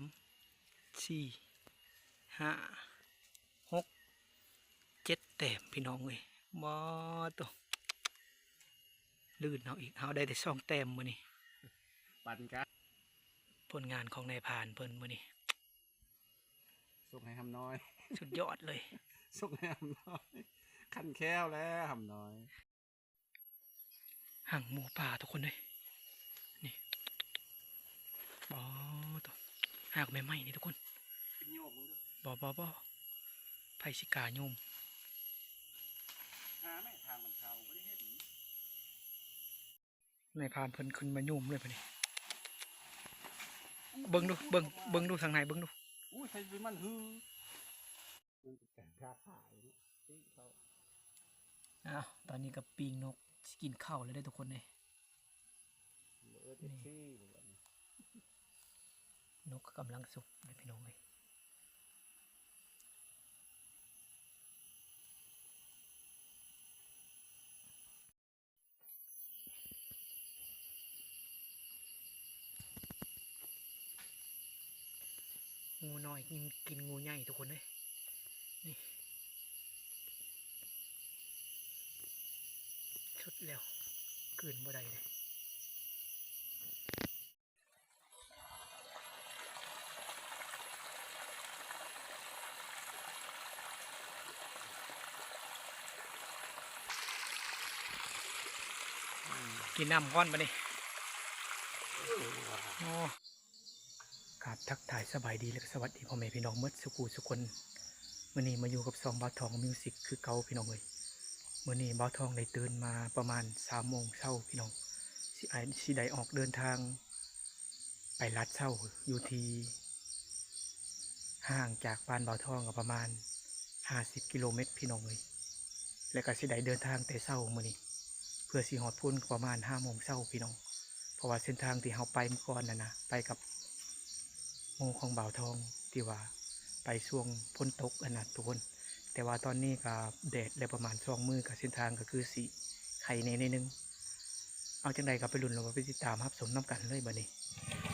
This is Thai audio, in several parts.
ามสี่ห้าหกเจ็ดแต้มพี่น้องเลยบอตัวลื่นเอาอีกเอาได้แต่สองแต้มมือนี่ปั่นกันผลงานของนายพรานเพิ่นมือนี่ส่งให้ทำน้อย สุดยอดเลยส่งให้ทำน้อยขันแค้วแล้วทำน้อยห่างหมูป่าทุกคนเลยนี่บอตัว หากไม่ไหมนี่ทุกคนกินโยกมึงด้วยบอบอบอไผ่สิกาโยมหาไม่ทางมันเขาไม่ได้เห็นนายพรานเพิ่นขึ้นมาโยมเลยปะนี่เบิ้งดูเบิ้งเบิ้งดูทางไหนเบิ้งดูอุ้ยใครเป็นมันฮือมันเป็นการค้าขายนี่ที่เขาอ้าวตอนนี้กับปีงนกสิกินข้าวแล้วได้อทุกคนเลย เออเจ็ดที่แบบ นกกำลังสุกเลยพี่น้องเลยงูน้อยกินกินงูใหญ่ทุกคนเลยนี่ชุดแล้วเกินบ่ได้เลย กินน้ำก้อนปะนี่โอ้ครับทักทายสบายดีและสวัสดีพ่อแม่พี่น้องเมื่อสุกูสุคนมื่อนี้มาอยู่กับซองบาทองมิวสิกคือเก่าพี่น้องเลยมื่อนี้บาทองได้ตื่นมาประมาณสามโมงเช้าพี่น้องสิไอสิได้ออกเดินทาง ไปลัดเช้าอยู่ที่ห่างจากบ้านบาทองกับประมาณห้าสิบกิโลเมตรพี่น้องเลยและก็สิได้เดินทางแต่เช้ามื่อนี้ เพื่อสีหอดพุ่นประมาณห้าโมงเช้าพี่น้อง เพราะว่าเส้นทางที่เราไปเมื่อก่อนนะนะไปกับโมของบ่าวทองที่ว่าไปช่วงพ้นตกอันนั้นทุกคน แต่ว่าตอนนี้ก็แดดแล้วประมาณสองมือกับเส้นทางก็คือสีไข่ในนิดนึง เอาจังใดกับไปรุ่นเราไปติดตามครับสมน้ำกันเลยบัดนี้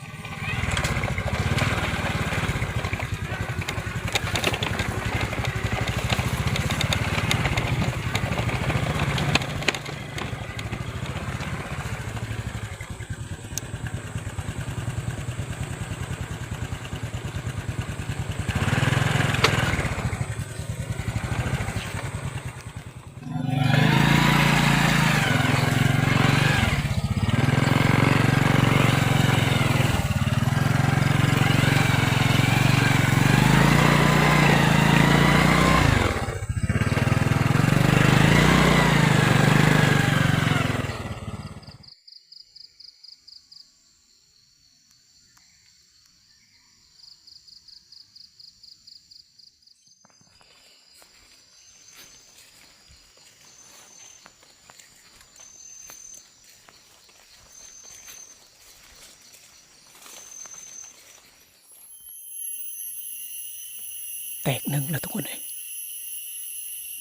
แตกหนึ่งแล้วทุกคนเลย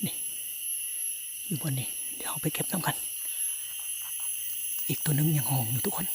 นี่อยู่บนนี้ เดี๋ยวเอาไปเก็บน้ำกัน อีกตัวหนึงยังห่องอยู่ทุกคน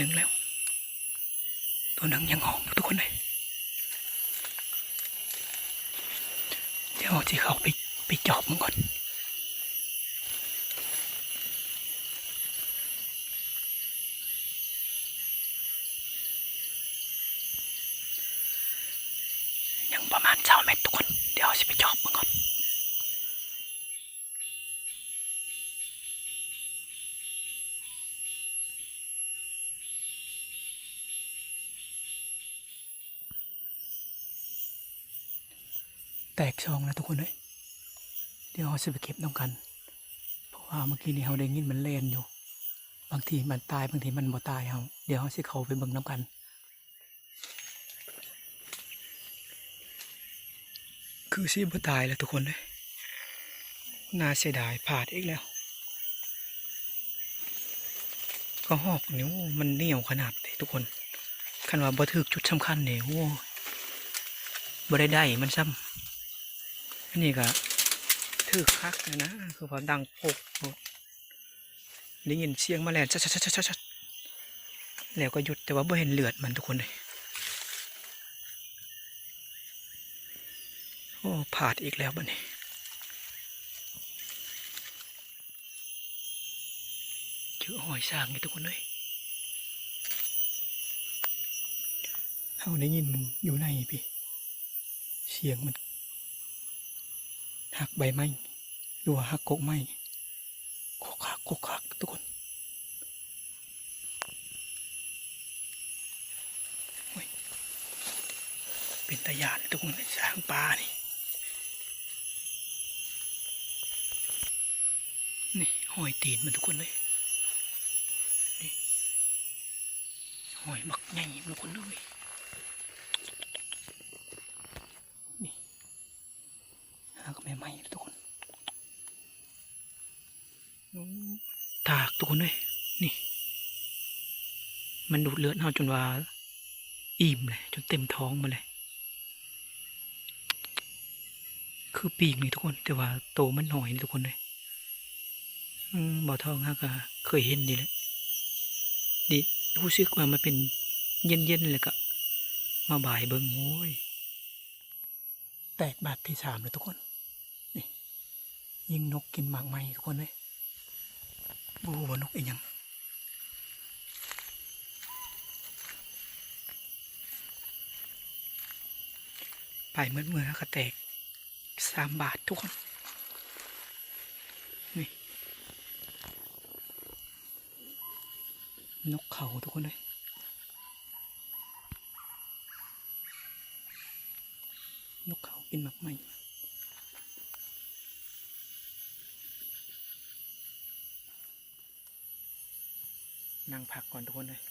หนึ่งแล้ว ตัวหนึ่งยังหอมอยู่ทุกคนเลยเดี๋ยวจะเข้าไปไปจอบมันก่อน ยังประมาณเช้าเม็ดทุกคน เดี๋ยวจะไปจอบมันก่อน แตกช่องแล้วทุกคนเลยเดี๋ยวเราจะไปเก็บน้ำกัน เพราะว่าเมื่อกี้นี้เราได้ยินมันเล่นอยู่ บางทีมันตายบางทีมันบ่ตายเราเดี๋ยวเราสิเขาไปเบิ่งน้ำกันคือสิบ่ตายแล้วทุกคนเลยน่าเสียดายพลาดอีกแล้ว ก็หอกนิ้วมันเหนียวขนาดเลยทุกคน คันว่าบ่ถึกจุดสำคัญเนี่ยโอ้บ่ได้ได้มันซ้ำ นนี้ก็ถึกคักเลยนะคือพอดังปกได้ยินเสียงแมาแลนชัดชัดชัดชัดชัดแล้วก็หยุดแต่ว่าบ่เห็นเลือดมันทุกคนเลยโอ้ผาดอีกแล้วบัดนี้เจอหอยสร้างนี่ทุกคนเลยเฮาได้ยินมันอยู่ในพี่ เสียงมัน หักใบไม้หรือว่าหักกกไม้กกหักกกหักทุกคนเป็นตะยานทุกคนสร้างปลานี่นี่หอยตีนมันทุกคนเลยนี่หอยบักใหญ่ทุกคนเลยนี่หา ก็ไม่ไหม้ทุกคนตากทุกคนเลยนี่ มันดูดเลือดเอาจนว่า อิ่มเลย จนเต็มท้องมาเลย คือปีกนี่ทุกคน แต่ว่าโตมันหน่อยนี่ทุกคนเลยบ่อทองฮะก็เคยเห็นนี่แหละดิรู้สึกว่ามันเป็นเย็นๆเลยก็มาบ่ายเบิ่งโอ้ยแตกบาดที่สามเลยทุกคน ยิงนกกินหมากไหมทุกคนเลยบูว่านกอีกยังไปเมื่อเมื่อก็แตกสามบาททุกคน นี่ นกเขาทุกคนเลยนกเขากินหมากไหม นั่งพักก่อนทุกคนเลย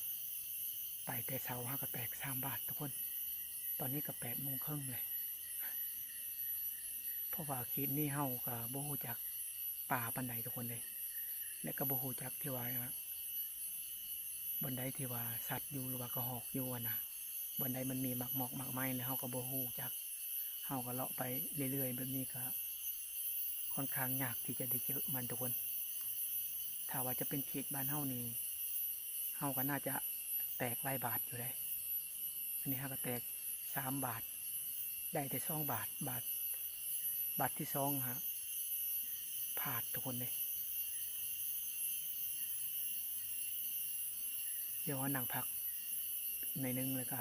ไปแต่เช้าห้าก็แตกสามบาททุกคน ตอนนี้ก็แปดโมงครึ่งเลยเพราะว่าคลิปนี้เฮากับโบฮูจากป่าปันใดทุกคนเลยและก็โบฮูจากที่ว่าบนใดที่ว่าสัตว์อยู่หรือว่ากระหอกอยู่อะนะบนใดมันมีหมักหมอกหมักไม้แล้วเฮาก็โบฮูจากเฮาก็เลาะไปเรื่อยๆแบบนี้ก็ค่อนข้างยากที่จะได้เจอมันทุกคน ถ้าว่าจะเป็นเขตบ้านเฮานี่ เฮาก็น่าจะแตกลายบาทอยู่เลยอันนี้เฮาก็แตกสามบาท ได้แต่สองบาทบาท บาทที่สองฮะผาดทุกคนเลยเดี๋ยวว่านั่งพักในนึงแล้วก็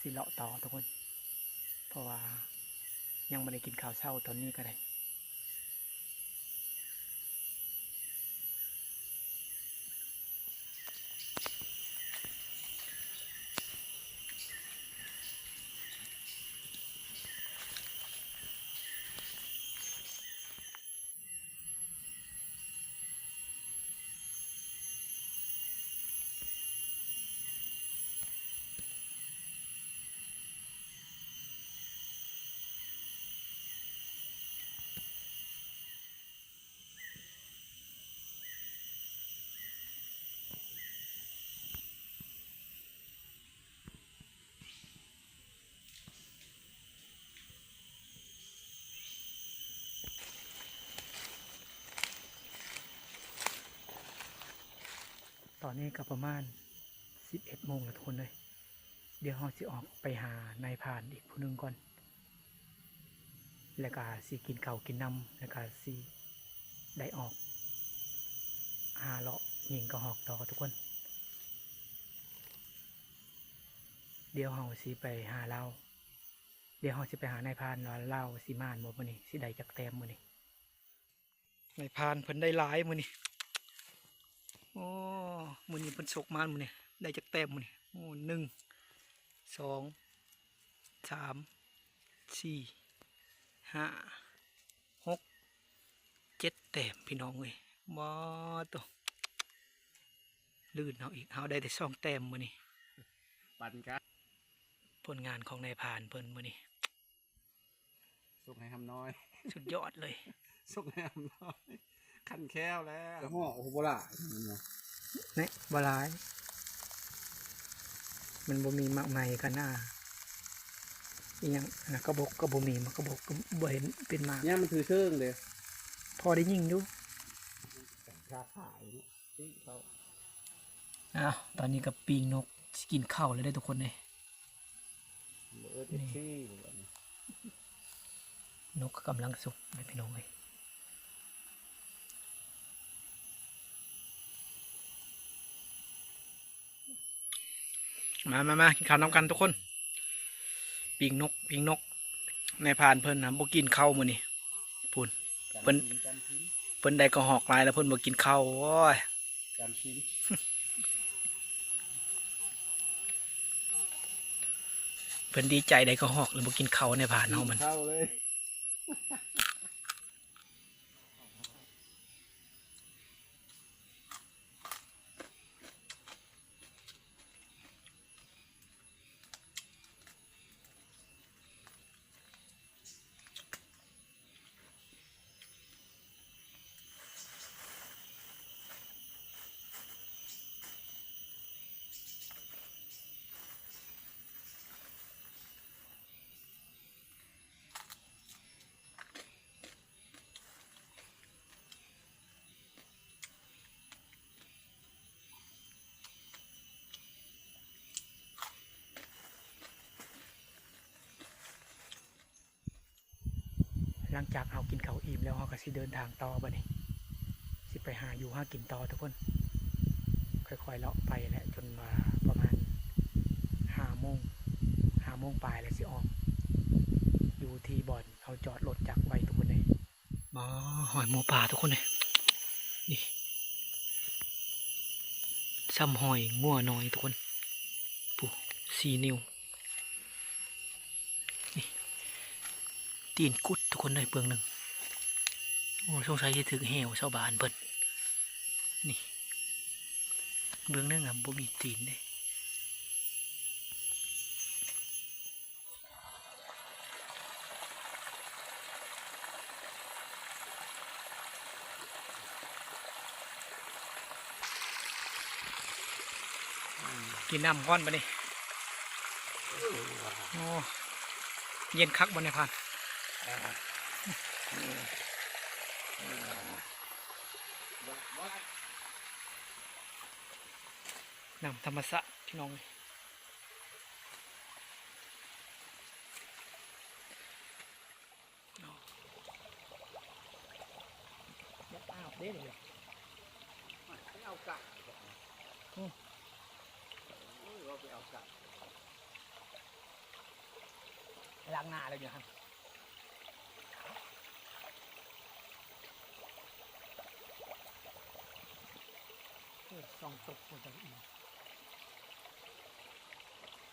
สิเลาะต่อทุกคน เพราะว่ายังไม่ได้กินข้าวเช้าตอนนี้ก็ได้ ตอนนี้ก็ประมาณสิบเอ็ดโมงแล้วทุกคนเลย เดี๋ยวเราจะออกไปหานายพานอีกผู้หนึ่งก่อน แล้วก็สิกินเก่ากินน้ำแล้วก็สิได้ออก หาเลาะยิงกระหอกต่อทุกคน เดี๋ยวเราสิไปหาเราเดี๋ยวเราสิไปหานายพานว่าเล่าสิมานบ่มื้อนี้สิได้จักแต้มมือนี้นายพานเพิ่นได้หลายมือนี้ โอ้มือนี้เพิ่นสกมามือนี้ได้จักแต้มมือนี้โอ้หนึ่งสองสามสี่ห้าหกเจ็ดแต้มพี่น้องเอ้ยบ่ตัวลื่นเอาอีกเอาได้แต่สองแต้มมื้อนี้ปั่นกันผลงานของนายพรานเพิ่นมื้อนี้ส่งให้ทำน้อย สุดยอดเลยส่งให้ทำน้อย ขันแค้วแล้วกระห้อโอ้โหล่ะนี่บหลาย มันบ่มีมากมายกันหน้าอีหยังนะกระบอกก็บ่มีมันกระบอกก็บ่เห็นเป็นมากเนี่ยมันถือเชิงเลยพอได้ยิงอยู่ค้าขายเนี่ยที่เขาอ้าวตอนนี้กับปีงนกสิกินข้าวเลยได้อทุกคนเลยเบอร์เอฟซีหรือว่าเนี่ยนกก็กำลังสุกเลยพี่น้องเลย มามามากินข้าวน้ำกันทุกคนปีงนกปีงนก ในายพรานเพิ่นนะบ่กินข้าวมื้อนี้พูนเพิ่นจำชิ้นเพิ่นได้ก็หอกลายแล้วเพิ่นบ่กินข้าวโอ้ยจำชิ้นเพิ่นดีใจได้ก็หอกแล้วบ่กินข้าวในายพรานเฮามันเข้าเลย หลังจากเอากินเขาอิ่มแล้วเฮาก็สิเดินทางต่อบัดนี้สิไปหาอยู่หากินต่อทุกคน ค่อยๆเลาะไปแหละจนมาประมาณห้าโมงห้าโมงปลายแล้วสิออก อยู่ที่บ่อนเอาจอดรถจักไว้ทุกคนเลยมาหอยหมูป่าทุกคนเลยนี่ซ้ำหอยงัวน้อยทุกคนปูสี่นิ้ว ตีนกุดทุกคนเลยเปลืองหนึ่งโอ้สงสัยจะถึงเหวชาวบ้านเพิ่นนี่เบื้องหนึ่งอะบ่มีตีนเด้กินน้ำก้อนปะนี่โอ้เย็นคักบนในพัน นำธรรมศาสตร์พี่น้องเอาเด้เลยไม่เอากะโอ้ยเราไปเอากะล้างหน้าแล้วอยู่ครับสอง ตกหมดแล้วอีก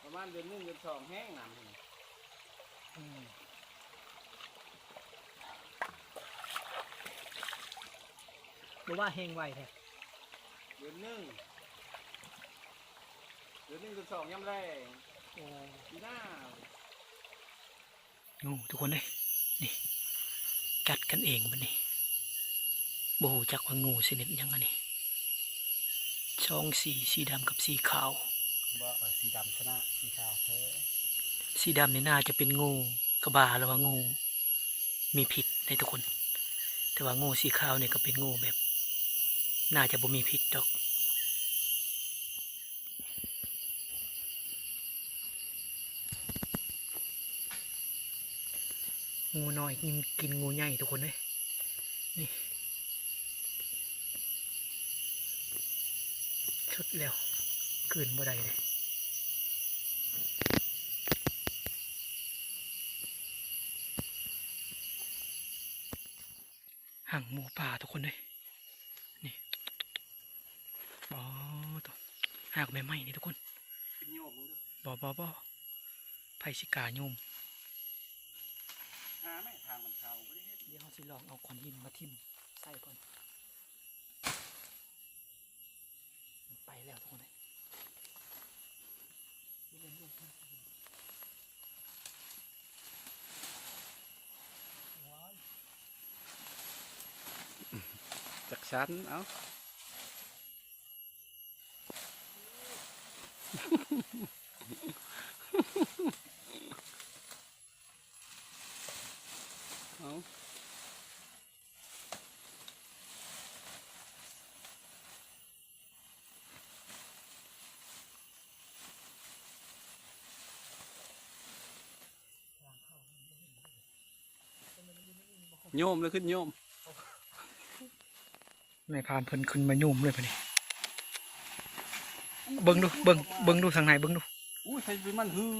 ประมาณเดือนหนึงเดือนสองแห้งน้ำนี่อืมหรือว่าเฮงไวแท้เดือนหนึงเดือนหนึงเดือนสองย่ำแรงโอ้ปีหน้างูทุกคนเลยนี่กัดกันเองมันนี่โบหูจักว่างูชนิดหยังไงนี่ ช่องสีสีดำกับสีขาวบ่เออสีดำชนะสีขาวแพ้สีดำนี่น่าจะเป็นงูกระบาหรือว่างูมีพิษในทุกคน แต่ว่างูสีขาวเนี่ยก็เป็นงูแบบ น่าจะบ่มีพิษดอกงูน้อยกินกินงูใหญ่ทุกคนเลยนี่ชุด แล้วเกินบ่ได้เลยห่างหมูป่าทุกคนเลยนี่บอตัวหากไม่ไหม้นี่ทุกคนเป็นโยมมึงด้วยบอบอบอไผ่สิกาโยมหาแม่ทางมันเขาไม่ได้เฮ็ดเดี๋ยวเราสิลองเอาขอนหินมาทิ่มใส่ก่อนมันไปแล้วทุกคนเลยนี่เป็นลูกนะว้าว จักชั้นเอ้า เอา วางเข้ามันบ่เห็นเลยแต่มันอ ยู่ในนี่บ่ครบโยมเลยขึ้นโยม นายพรานเพิ่นขึ้นมายุ่มเลยปะนี่เบิ่งดูเบิ่งเบิ่งดูทางไหนเบิ่งดูอู้ใส่ไปมันฮือ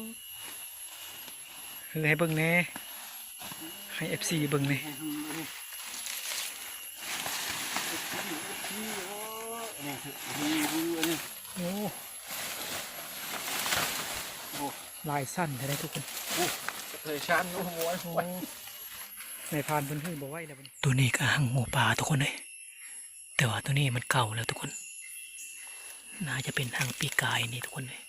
คือให้เบิ่งแหน่ให้เอฟซีเบิ่งนี่ให้ฮือเลยนี่โอ้อันนี้คือฮือฮืออันนี้โอ้โอ้ลายสั้นได้ทุกคนเคยชั้นโอ้โหโอ้นายพรานเพิ่นเฮ้ยบ่ไหวแล้วบัดนี้ตัวนี้ก็หังหมูป่าทุกคนเลย แต่ว่าตัวนี้มันเก่าแล้วทุกคน น่าจะเป็นทางปีกายนี่ทุกคนเลย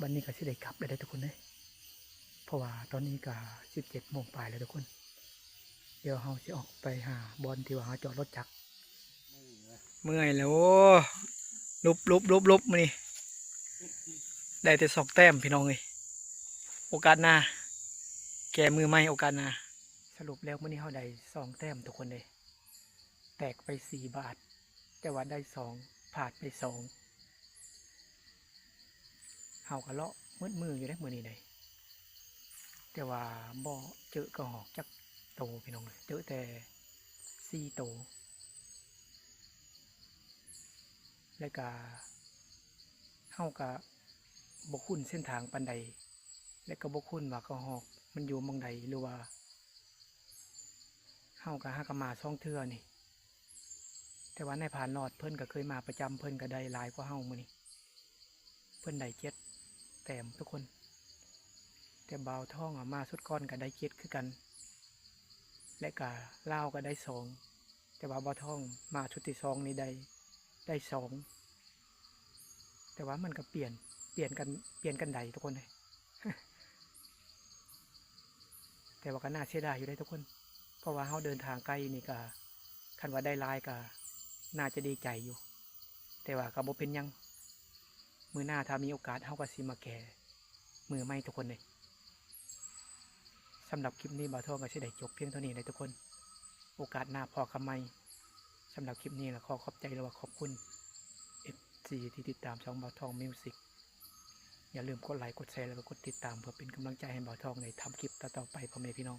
บันนี้ก็สิได้กลับแล้วได้ทุกคนเลยเพราะว่าตอนนี้ก็สิบเจ็ดโมงปลายแล้วทุกคน เดี๋ยวเราจะออกไปหาบอลที่ว่าจอดรถจักรเมื่อยแล้วโอ้ลุบลุบลุบลุบมานี่ได้แต่สองแต้มพี่น้องเลยโอกาสหน้าแกมือไม่โอกาสหน้าสรุปแล้วมื่อนี้เขาได้สองแต้มทุกคนเลยแตกไปสี่บาท แต่ว่าได้สองผาดไปสอง เฮากะเลาะมืดมืออยู่ได้มือนี้เลยแต่ว่าบ่เจอกระหอกจักโตพี่น้องเลยเจอแต่สี่โต แล้วก็เฮาก็บ่คุ้นเส้นทางปันใด และก็บ่คุ้นว่ากระหอกมันอยู่มองใดหรือว่าเฮาก็หากนมาซ่องเทื่อนี่ แต่ว่าในผ่านนอดเพิ่นก็เคยมาประจำเพิ่นก็ได้หลายกว่าเฮามื้อนี้เพิ่นได้เจ็ด แต้มทุกคน แต่บาวท่องอมาสุดก้อนก็ได้เจ็ดคือกัน และก็ลาก็ได้สองแต่ว่าบาวท่องมาชุดที่สองนี่ได้ได้สองแต่ว่ามันก็เปลี่ยนเปลี่ยนกันเปลี่ยนกันใดทุกคนเลยแต่ว่าก็น่าเสียดายอยู่ได้ทุกคน เพราะว่าเขาเดินทางไกลนี่ก็คันว่าได้ลายก็น่าจะดีใจอยู่ แต่ว่าก็บ่เป็นยัง มือหน้าถ้ามีโอกาสเขาก็สิมาแก่มือไม่ทุกคนเลยสำหรับคลิปนี้บ่าวทองก็สิได้จบเพียงเท่านี้เลยทุกคน โอกาสหน้าพอคำไมสำหรับคลิปนี้ละขอขอบใจและว่าขอบคุณ FC ที่ติดตามช่องเบาทองมิวสิกอย่าลืมกดไลค์กดแชร์แล้วก็กดติดตามเพื่อเป็นกำลังใจให้เบาทองในทำคลิปต่อๆไปพ่อแม่พี่น้อง